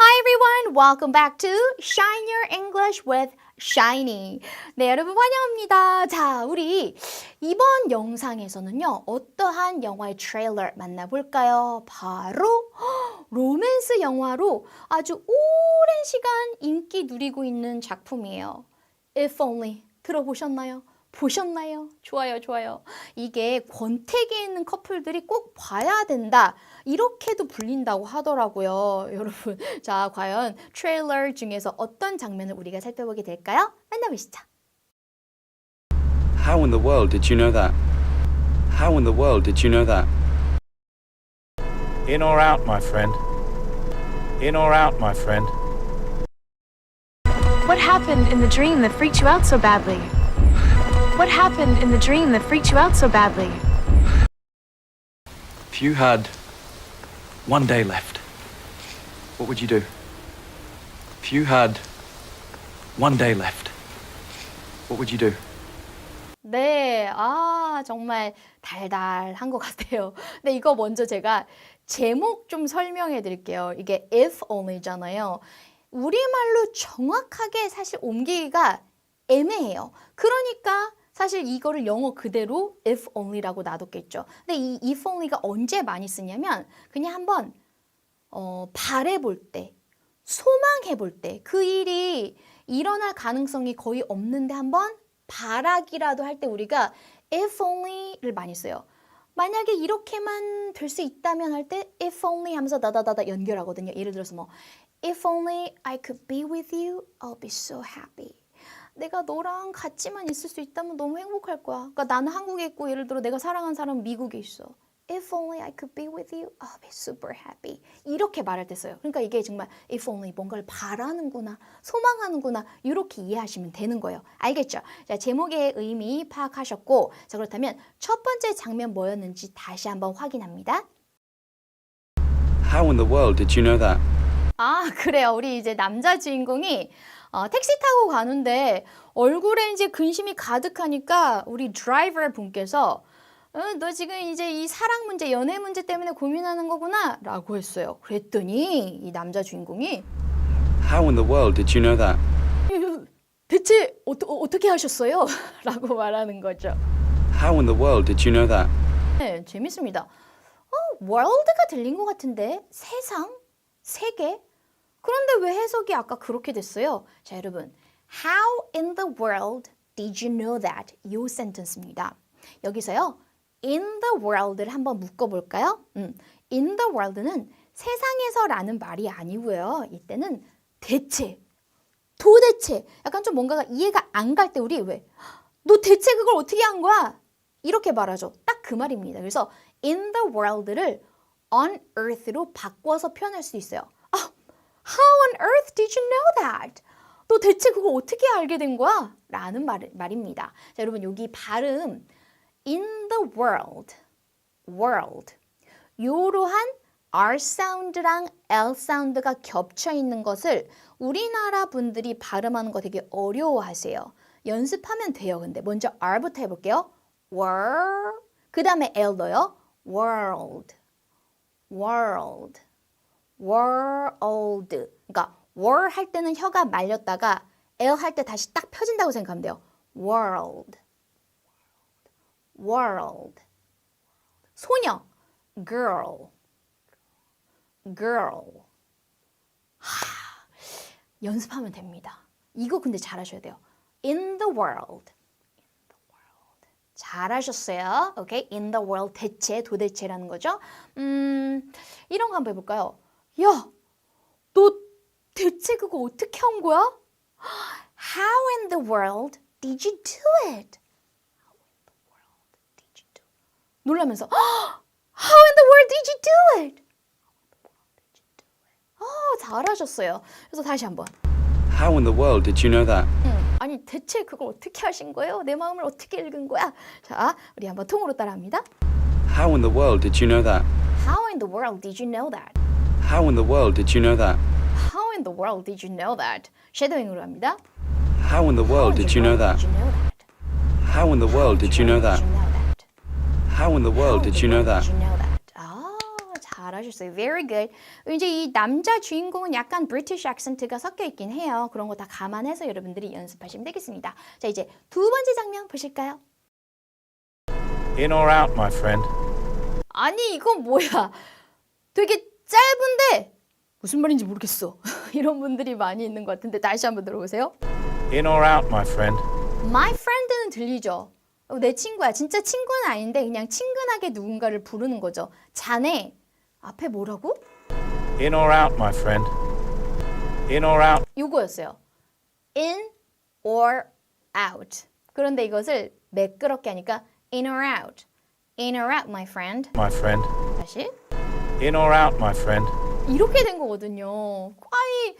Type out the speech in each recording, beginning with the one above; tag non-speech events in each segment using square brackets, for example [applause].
Hi everyone, welcome back to Shine Your English with Shiny. 네, 여러분 환영합니다. 자, 우리 이번 영상에서는요, 어떠한 영화의 트레일러 만나볼까요? 바로 로맨스 영화로 아주 오랜 시간 인기 누리고 있는 작품이에요. If Only 들어보셨나요? 보셨나요? 좋아요, 좋아요. 이게 권태기에 있는 커플들이 꼭 봐야 된다. 이렇게도 불린다고 하더라고요. 여러분, 자, 과연 트레일러 중에서 어떤 장면을 우리가 살펴보게 될까요? 만나보시죠. How in the world did you know that? How in the world did you know that? In or out, my friend? In or out, my friend? What happened in the dream that freaked you out so badly? What happened in the dream that freaked you out so badly? If you had one day left, what would you do? If you had one day left, what would you do? 네, 아, 정말 달달한 것 같아요. 근데 이거 먼저 제가 제목 좀 설명해 드릴게요. 이게 if only잖아요. 우리말로 정확하게 사실 옮기기가 애매해요. 그러니까 사실 이거를 영어 그대로 if only라고 놔뒀겠죠. 근데 이 if only가 언제 많이 쓰냐면 그냥 한번 어, 바래볼 때, 소망해볼 때, 그 일이 일어날 가능성이 거의 없는데 한번 바라기라도 할 때 우리가 if only를 많이 써요. 만약에 이렇게만 될 수 있다면 할 때 if only 하면서 다다다다 연결하거든요. 예를 들어서 뭐 if only I could be with you, I'll be so happy. 내가 너랑 같이만 있을 수 있다면 너무 행복할 거야. 그러니까 나는 한국에 있고 예를 들어 내가 사랑하는 사람은 미국에 있어. If only I could be with you, I'll be super happy. 이렇게 말할 때 써요. 그러니까 이게 정말 if only 뭔가를 바라는구나, 소망하는구나 이렇게 이해하시면 되는 거예요. 알겠죠? 자, 제목의 의미 파악하셨고, 자 그렇다면 첫 번째 장면 뭐였는지 다시 한번 확인합니다. How in the world did you know that? 아, 그래요. 우리 이제 남자 주인공이 어, 택시 타고 가는데 얼굴에 이제 근심이 가득하니까 우리 드라이버 분께서 어, 너 지금 이제 이 사랑 문제, 연애 문제 때문에 고민하는 거구나 라고 했어요. 그랬더니 이 남자 주인공이 How in the world did you know that? [laughs] "대체 어, 어떻게 하셨어요? [laughs] 라고 말하는 거죠. How in the world did you know that? 네, 재밌습니다. 어, world가 들린 것 같은데 세상, 세계. 그런데 왜 해석이 아까 그렇게 됐어요? 자, 여러분, How in the world did you know that? 요 센텐스입니다. 여기서요, in the world를 한번 묶어볼까요? 음, in the world는 세상에서라는 말이 아니고요. 이때는 대체, 도대체, 약간 좀 뭔가가 이해가 안 갈 때 우리 왜? 너 대체 그걸 어떻게 한 거야? 이렇게 말하죠. 딱 그 말입니다. 그래서 in the world를 on earth로 바꿔서 표현할 수 있어요. 아, how on earth did you know that? 너 대체 그거 어떻게 알게 된 거야? 라는 말, 말입니다. 자, 여러분 여기 발음 in the world, world 요러한 R 사운드랑 L 사운드가 겹쳐 있는 것을 우리나라 분들이 발음하는 거 되게 어려워하세요. 연습하면 돼요. 근데 먼저 R부터 해볼게요. world 그 다음에 L 넣어요. world, world, world. 그러니까 wor 할 때는 혀가 말렸다가 L 할 때 다시 딱 펴진다고 생각하면 돼요. world, world. 소녀, girl, girl. 하, 연습하면 됩니다. 이거 근데 잘하셔야 돼요. in the world. 잘하셨어요. 오케이. In the world 대체 도대체라는 거죠. 음, 이런 거 한번 해 볼까요? 야, 너 대체 그거 어떻게 한 거야? How in the world did you do it? How in the world did you do it? 놀라면서 How in the world did you do it? 어, 잘하셨어요. 그래서 다시 한번. How in the world did you know that? 음, 아니 대체 그걸 어떻게 하신 거예요? 내 마음을 어떻게 읽은 거야? 자, 우리 한번 통으로 따라합니다. How in the world did you know that? How in the world did you know that? How in the world did you know that? How in the world did you know that? 쉐도잉으로 합니다. How in the world did you know that? How in the world did you know that? How in the world did you know that? 아, 잘하셨어요. Very good. 이제 이 남자 주인공은 약간 British accent가 섞여 있긴 해요. 그런 거 다 감안해서 여러분들이 연습하시면 되겠습니다. 자, 이제 두 번째 장면 보실까요? In or out, my friend? 아니, 이건 뭐야? 되게 짧은데 무슨 말인지 모르겠어. [laughs] 이런 분들이 많이 있는 것 같은데 다시 한번 들어보세요. In or out, my friend? My friend는 들리죠? 어, 내 친구야. 진짜 친구는 아닌데 그냥 친근하게 누군가를 부르는 거죠. 자네 앞에 뭐라고? In or out, my friend? In or out, 요거였어요. In or out. 그런데 이것을 매끄럽게 하니까 in or out. In or out, my friend. my friend? 다시. In or out, my friend? 이렇게 된 거거든요. 아니,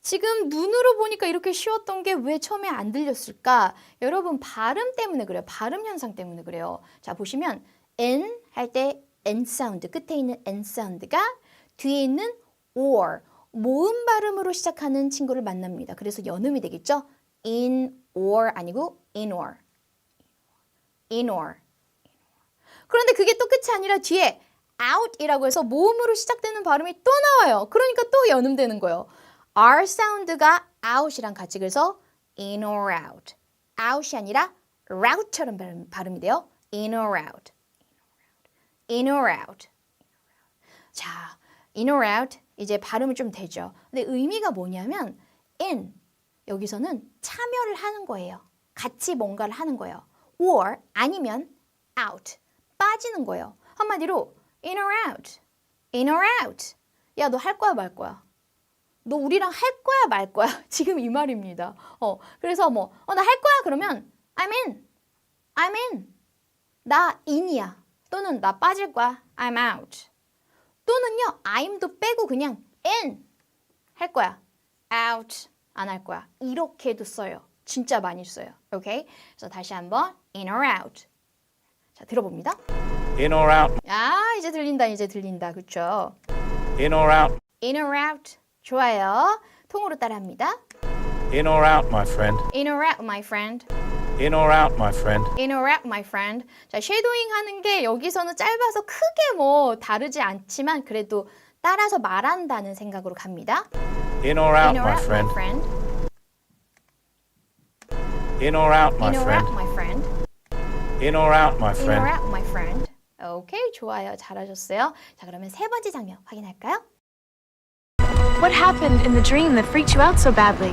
지금 눈으로 보니까 이렇게 쉬웠던 게 왜 처음에 안 들렸을까? 여러분, 발음 때문에 그래요. 발음 현상 때문에 그래요. 자, 보시면, n 할 때 n 사운드, 끝에 있는 n 사운드가 뒤에 있는 or, 모음 발음으로 시작하는 친구를 만납니다. 그래서 연음이 되겠죠? in or 아니고 in or. in or. 그런데 그게 또 끝이 아니라 뒤에 out이라고 해서 모음으로 시작되는 발음이 또 나와요. 그러니까 또 연음되는 거예요. R 사운드가 out이랑 같이 그래서 in or out. out이 아니라 route처럼 발음, 발음 이 돼요. in or out. in or out. 자, in or out 이제 발음이 좀 되죠. 근데 의미가 뭐냐면 in 여기서는 참여를 하는 거예요. 같이 뭔가를 하는 거예요. or 아니면 out 빠지는 거예요. 한마디로 in or out, in or out. 야, 너 할 거야 말 거야? 너 우리랑 할 거야 말 거야? [laughs] 지금 이 말입니다. 어, 그래서 뭐, 어, 나 할 거야 그러면 I'm in, I'm in. 나 in이야. 또는 나 빠질 거야. I'm out. 또는요, I'm도 빼고 그냥 in 할 거야. out 안 할 거야. 이렇게도 써요. 진짜 많이 써요. 오케이? 그래서 다시 한번 in or out. 자, 들어봅니다. In or out, 아, 이제 들린다. 이제 들린다. 그렇죠? in or out, in or out. 좋아요. 통으로 따라합니다. in or out, my friend? in or out, my friend. In or out, my friend? in or out, my friend. 자, 쉐도잉 하는 게 여기서는 짧아서 크게 뭐 다르지 않지만 그래도 따라서 말한다는 생각으로 갑니다. In or out, in or my out, friend? my friend. In or out, my in or friend? out, my friend. In or out, my in or friend? out, my friend. 오케이, 좋아요. 잘하셨어요. 자, 그러면 세 번째 장면 확인할까요? What happened in the dream that freaked you out so badly?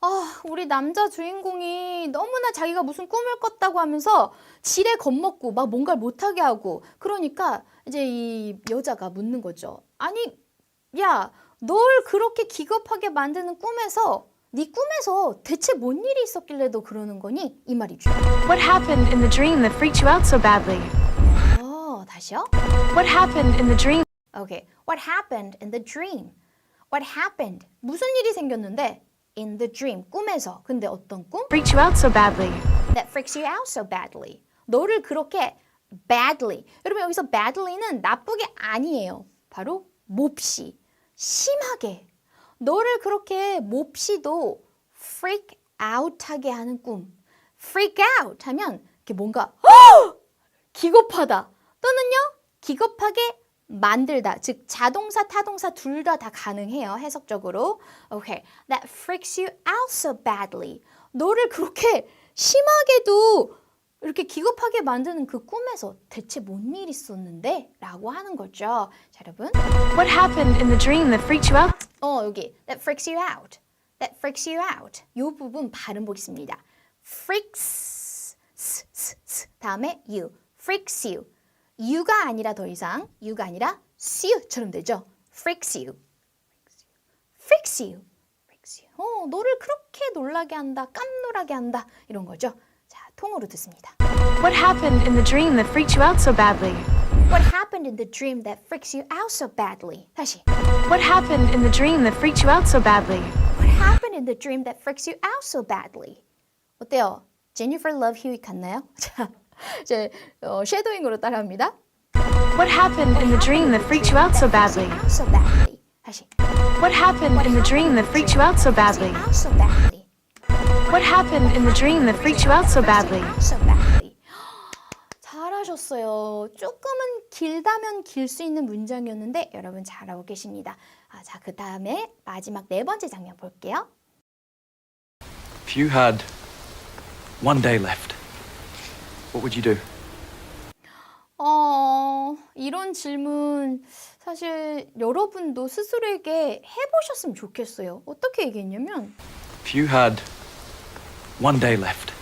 아, 우리 남자 주인공이 너무나 자기가 무슨 꿈을 꿨다고 하면서 지레 겁먹고 막 뭔가를 못하게 하고 그러니까 이제 이 여자가 묻는 거죠. 아니, 야, 널 그렇게 기겁하게 만드는 꿈에서 네 꿈에서 대체 뭔 일이 있었길래 너 그러는 거니? 이 말이죠. What happened in the dream that freaked you out so badly? 어, 다시요. What happened in the dream Okay. What happened in the dream? What happened? 무슨 일이 생겼는데? In the dream. 꿈에서. 근데 어떤 꿈? freaked you out so badly? that freaks you out so badly. 너를 그렇게 badly. 여러분 여기서 badly는 나쁘게 아니에요. 바로 몹시, 심하게. 너를 그렇게 몹시도 freak out 하게 하는 꿈. freak out 하면 이게 뭔가 기겁하다 또는요 기겁하게 만들다 즉 자동사 타동사 둘 다 다 가능해요 해석적으로 okay that freaks you out so badly 너를 그렇게 심하게도 이렇게 기겁하게 만드는 그 꿈에서 대체 뭔 일 있었는데? 라고 하는 거죠 자 여러분 What happened in the dream that freaked you out? 어 여기 that freaks you out that freaks you out 요 부분 발음 보겠습니다 freaks. 다음에 you freaks you you가 아니라 더 이상 you가 아니라 you처럼 되죠 freaks you freaks you freaks you 어 너를 그렇게 놀라게 한다 깜놀하게 한다 이런 거죠 자 통으로 듣습니다 What happened in the dream that freaked you out so badly? What happened in the dream that freaks you out so badly 다시 What happened in the dream that freaked you out so badly? What happened in the dream that freaks you out so badly? 어때요? 제니퍼 러브 휴익 같나요? 자, [laughs] 이제 어, 쉐도잉으로 따라합니다. What happened in the dream that freaked you out so badly? So badly. 다시. What happened in the dream that freaked you out so badly? So badly. What happened in the dream that freaked you out so badly? Out so badly. 잘하셨어요. 조금은 길다면 길 수 있는 문장이었는데 여러분 잘하고 계십니다. 아, 자, 그 다음에 마지막 네 번째 장면 볼게요. If you had one day left, what would you do? 어, 이런 질문 사실 여러분도 스스로에게 해보셨으면 좋겠어요. 어떻게 얘기했냐면, If you had one day left,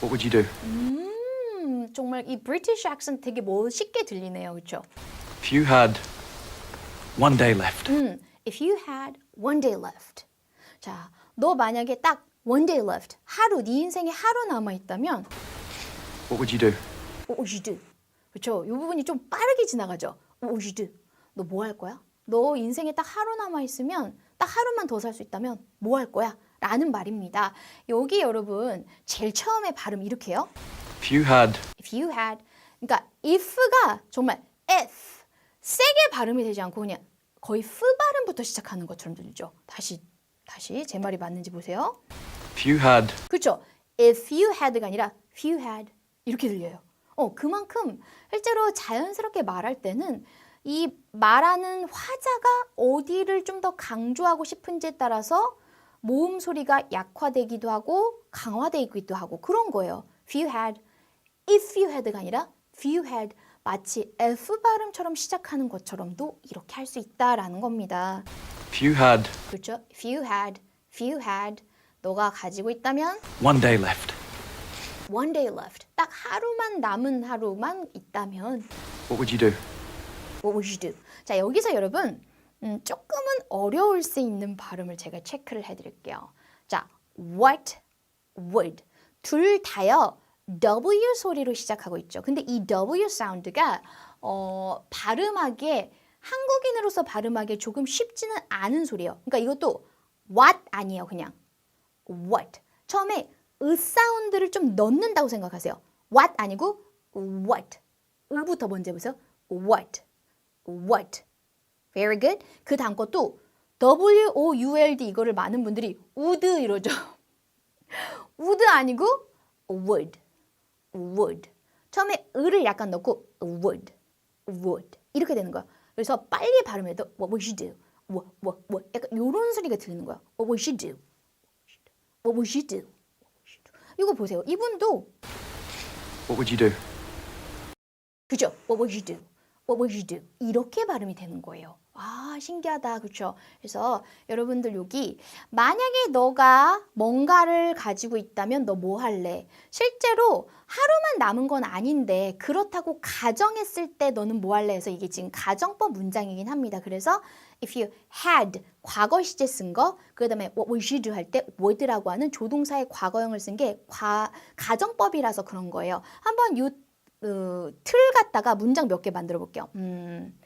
what would you do? 음, 정말 이 브리티시 액센트 되게 멋있게 들리네요. 그렇죠? If you had one day left, 음, if you had one day left. 자, 너 만약에 딱 one day left, 하루, 네 인생에 하루 남아 있다면, what would you do? what would you do? 그렇죠? 이 부분이 좀 빠르게 지나가죠. What would you do? 너 뭐 할 거야? 너 인생에 딱 하루 남아 있으면 딱 하루만 더 살 수 있다면 뭐 할 거야? 라는 말입니다. 여기 여러분 제일 처음에 발음 이렇게 해요. If you had If you had 그러니까 if가 정말 if 세게 발음이 되지 않고 그냥 거의 f 발음부터 시작하는 것처럼 들리죠. 다시 다시 제 말이 맞는지 보세요. if you had 그렇죠. If you had가 아니라 if you had 이렇게 들려요. 어, 그만큼 실제로 자연스럽게 말할 때는 이 말하는 화자가 어디를 좀 더 강조하고 싶은지에 따라서 모음 소리가 약화되기도 하고 강화되기도 하고 그런 거예요. If you had, if you had가 아니라 if you had 마치 F 발음처럼 시작하는 것처럼도 이렇게 할 수 있다라는 겁니다. if you had 그렇죠? If you had, if you had 너가 가지고 있다면 one day left, one day left. 딱 하루만 남은 하루만 있다면 what would you do? what would you do? 자, 여기서 여러분 음, 조금은 어려울 수 있는 발음을 제가 체크를 해드릴게요. 자, what would 둘 다요 W 소리로 시작하고 있죠. 근데 이 W 사운드가 어, 발음하기에 한국인으로서 발음하기에 조금 쉽지는 않은 소리예요. 그러니까 이것도 what 아니에요, 그냥 what. 처음에 으 사운드를 좀 넣는다고 생각하세요. what 아니고 what. 으부터 먼저 해보세요. what. what. very good. 그 다음 것도 W O U L D 이거를 많은 분들이 would 이러죠. would 아니고 would. would. 처음에 을을 약간 넣고 would. would. 이렇게 되는 거야. 그래서 빨리 발음해도 what would you do? what what what 약간 이런 소리가 들리는 거야. what would you do? What would you do? 이거 보세요. 이분도 What would you do? 그죠? What would you do? What would you do? 이렇게 발음이 되는 거예요. 아, 신기하다. 그렇죠? 그래서 여러분들 여기 만약에 너가 뭔가를 가지고 있다면 너 뭐 할래? 실제로 하루만 남은 건 아닌데 그렇다고 가정했을 때 너는 뭐 할래? 해서 이게 지금 가정법 문장이긴 합니다. 그래서 if you had 과거 시제 쓴 거, 그다음에 what would you do 할 때 would라고 하는 조동사의 과거형을 쓴 게 가정법이라서 그런 거예요. 한번 요 어, 틀 갖다가 문장 몇 개 만들어 볼게요. 음,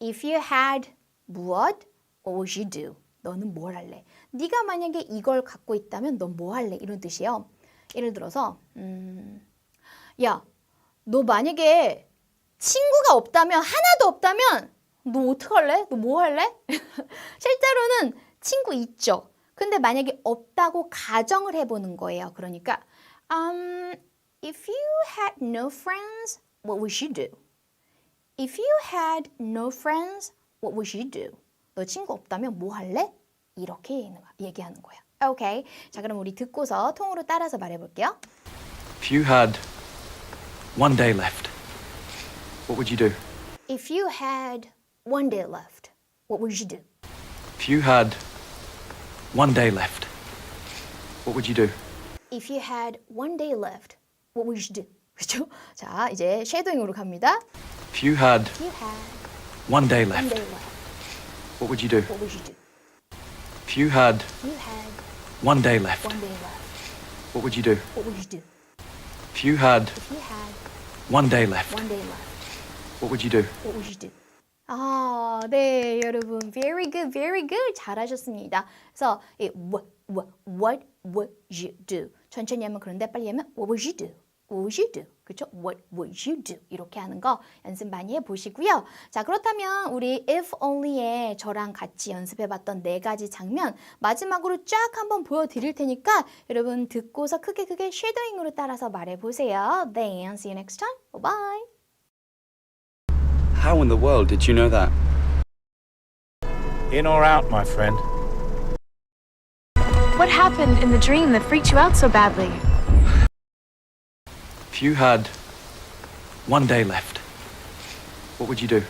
if you had 무엇, would you do? 너는 뭘 할래? 네가 만약에 이걸 갖고 있다면 넌 뭐 할래? 이런 뜻이에요. 예를 들어서 음, 야, 너 만약에 친구가 없다면 하나도 없다면 너 어떡할래? 너 뭐 할래? [laughs] 실제로는 친구 있죠. 근데 만약에 없다고 가정을 해보는 거예요. 그러니까 um, if you had no friends, what would you do? If you had no friends, what would you do? 너 친구 없다면 뭐 할래? 이렇게 얘기하는 거야. 오케이. 자, 그럼 우리 듣고서 통으로 따라서 말해 볼게요. If you had one day left, what would you do? If you had one day left, what would you do? If you had one day left, what would you do? If you had one day left, what would you do? 그렇죠? 자, 이제 쉐도잉으로 갑니다. If you had If you had one day one left, day left, what would you do? what would you do? If you had If you had one day left, one day left, what would you do? what would you do? If you had If you had one day left, one day left, what would you do? what would you do? 아, 네, 여러분, very good, very good, 잘하셨습니다. 그래서 이 what, what, what would you do? 천천히 하면 그런데 빨리 하면 what would you do? What would you do? 그렇죠? What would you do? 이렇게 하는 거 연습 많이 해보시고요. 자 그렇다면 우리 if only에 저랑 같이 연습해봤던 네 가지 장면 마지막으로 쫙 한번 보여드릴 테니까 여러분 듣고서 크게 크게 쉐도잉으로 따라서 말해보세요. Then see you next time. Bye bye. How in the world did you know that? In or out, my friend? What happened in the dream that freaked you out so badly? If you had one day left, what would you do?